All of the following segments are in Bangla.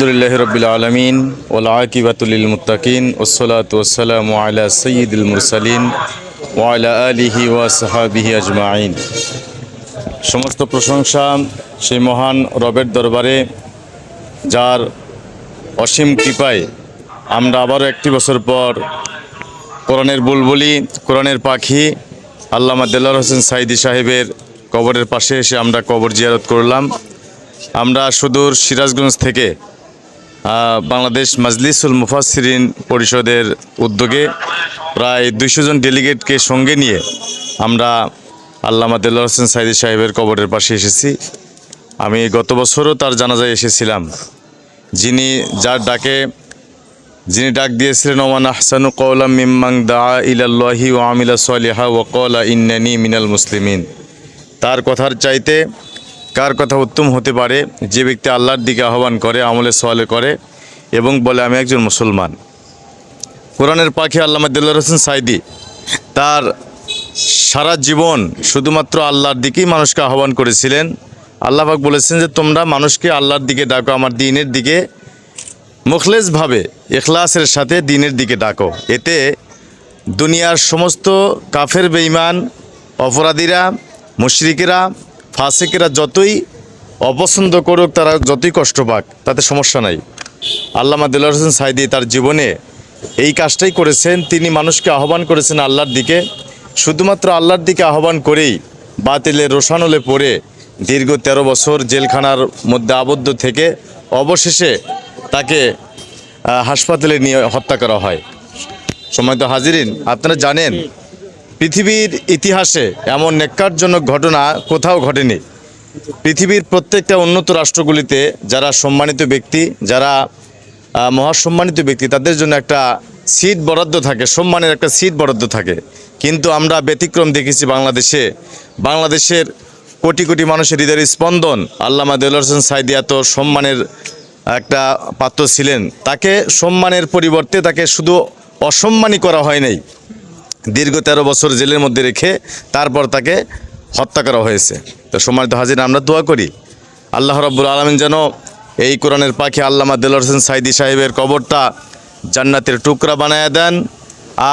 আলহামদুলিল্লাহ রবিল আলমিন ওলা আকিবাতুল মুতাকিন ওসলাত ওসালাম আলা সঈদুল মুরসালিন ওয়ালা আলিহি ওয়া সাহাবিহি আজমাইন। সমস্ত প্রশংসা সেই মহান রবের দরবারে, যার অসীম কৃপায় আমরা আবারও একটি বছর পর কোরআনের বুলবুলি, কোরআনের পাখি, আল্লামা দেলার হোসেন সাইদি সাহেবের কবরের পাশে এসে আমরা কবর জিয়ারত করলাম। আমরা সুদূর সিরাজগঞ্জ থেকে বাংলাদেশ মাজলিসুল মুফাসসিরিন পরিষদের উদ্যোগে প্রায় দুইশো জন ডেলিগেটকে সঙ্গে নিয়ে আমরা আল্লামা দেল্লা হোসেন সাইদি সাহেবের কবরের পাশে এসেছি। আমি গত বছরও তার জানাজায় এসেছিলাম। যিনি যার ডাকে, যিনি ডাক দিয়েছিলেন, ওমান আহসানু কৌলাম মিম্মাং দা ইলাল্লাহি ও আমিলা সালিহা ও কলা ইন্নানি মিনাল মুসলিমিন। তার কথার চাইতে কার কথা উত্তম হতে পারে? যে ব্যক্তি আল্লাহর দিকে আহ্বান করে, আমলে সওয়ালে করে এবং বলে, আমি একজন মুসলমান। কোরআনের পাখি আল্লামা দিল্লা হোসেন সাইদি তার সারা জীবন শুধুমাত্র আল্লাহর দিকেই মানুষকে আহ্বান করেছিলেন। আল্লাহবাক বলেছেন যে, তোমরা মানুষকে আল্লাহর দিকে ডাকো, আমার দিনের দিকে মুখলেসভাবে এখলাসের সাথে দিনের দিকে ডাকো। এতে দুনিয়ার সমস্ত কাফের বেঈমান, অপরাধীরা, মুশরিকেরা ফাসিকেরা যতই অপছন্দ করুক, তারা যতই কষ্ট পাক, তাতে সমস্যা নাই। আল্লামা দিল্লা হোসেন সাইদি তার জীবনে এই কাজটাই করেছেন। তিনি মানুষকে আহ্বান করেছেন আল্লাহর দিকে। শুধুমাত্র আল্লাহর দিকে আহ্বান করেই বাতিলের রোশানলে পড়ে দীর্ঘ তেরো বছর জেলখানার মধ্যে আবদ্ধ থেকে অবশেষে তাকে হাসপাতালে নিয়ে হত্যা করা হয়। সময় তো হাজিরিন, আপনারা জানেন পৃথিবীর ইতিহাসে এমন নেককারজনক ঘটনা কোথাও ঘটেনি। পৃথিবীর প্রত্যেকটা উন্নত রাষ্ট্রগুলিতে যারা সম্মানিত ব্যক্তি, যারা মহাসম্মানিত ব্যক্তি, তাদের জন্য একটা সিট বরাদ্দ থাকে, সম্মানের একটা সিট বরাদ্দ থাকে। কিন্তু আমরা ব্যতিক্রম দেখেছি বাংলাদেশে। বাংলাদেশের কোটি কোটি মানুষের হৃদয়ের স্পন্দন আল্লামা দেলোর হোসেন সাইদি এত সম্মানের একটা পাত্র ছিলেন। তাকে সম্মানের পরিবর্তে তাকে শুধু অসম্মানই করা হয় নাই। দীর্ঘ তেরো বছর জেলের মধ্যে রেখে তারপর তাকে হত্যা করা হয়েছে। তো সম্মানিত হাজির আমরা দোয়া করি আল্লাহ রব্বুল আলমিন যেন এই কোরআনের পাখি আল্লামা দেলোর হোসেন সাইদি সাহেবের কবরটা জান্নাতের টুকরা বানায় দেন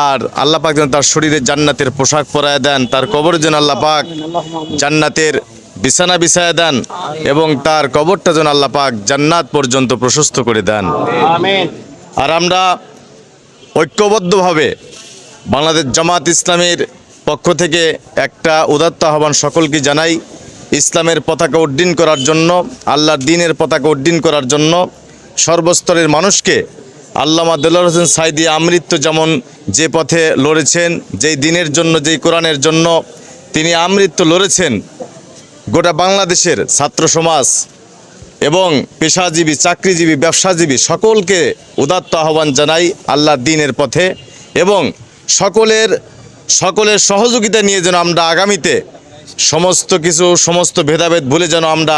আর আল্লাহ পাক যেন তার শরীরে জান্নাতের পোশাক পরায় দেন তার কবর যেন আল্লাহ পাক জান্নাতের বিছানা বিছায় দেন এবং তার কবরটা যেন আল্লাহ পাক জান্নাত পর্যন্ত প্রশস্ত করে দেন। আর আমরা ঐক্যবদ্ধভাবে বাংলাদেশ জামাত ইসলামের পক্ষ থেকে একটা উদাত্ত আহ্বান সকলকে জানাই, ইসলামের পতাকা উড্ডীন করার জন্য, আল্লাহর দিনের পতাকা উড্ডীন করার জন্য সর্বস্তরের মানুষকে আল্লামা দেলার হোসেন সাইদি আমৃত্যু যেমন যে পথে লড়েছেন, যেই দিনের জন্য, যেই কোরআনের জন্য তিনি আমৃত্য লড়েছেন, গোটা বাংলাদেশের ছাত্র সমাজ এবং পেশাজীবী, চাকরিজীবী, ব্যবসাজীবী সকলকে উদাত্ত আহ্বান জানাই আল্লাহ দিনের পথে এবং সকলের সকলের সহযোগিতা নিয়ে যেন আমরা আগামীতে সমস্ত কিছু সমস্ত ভেদাভেদ ভুলে যেন আমরা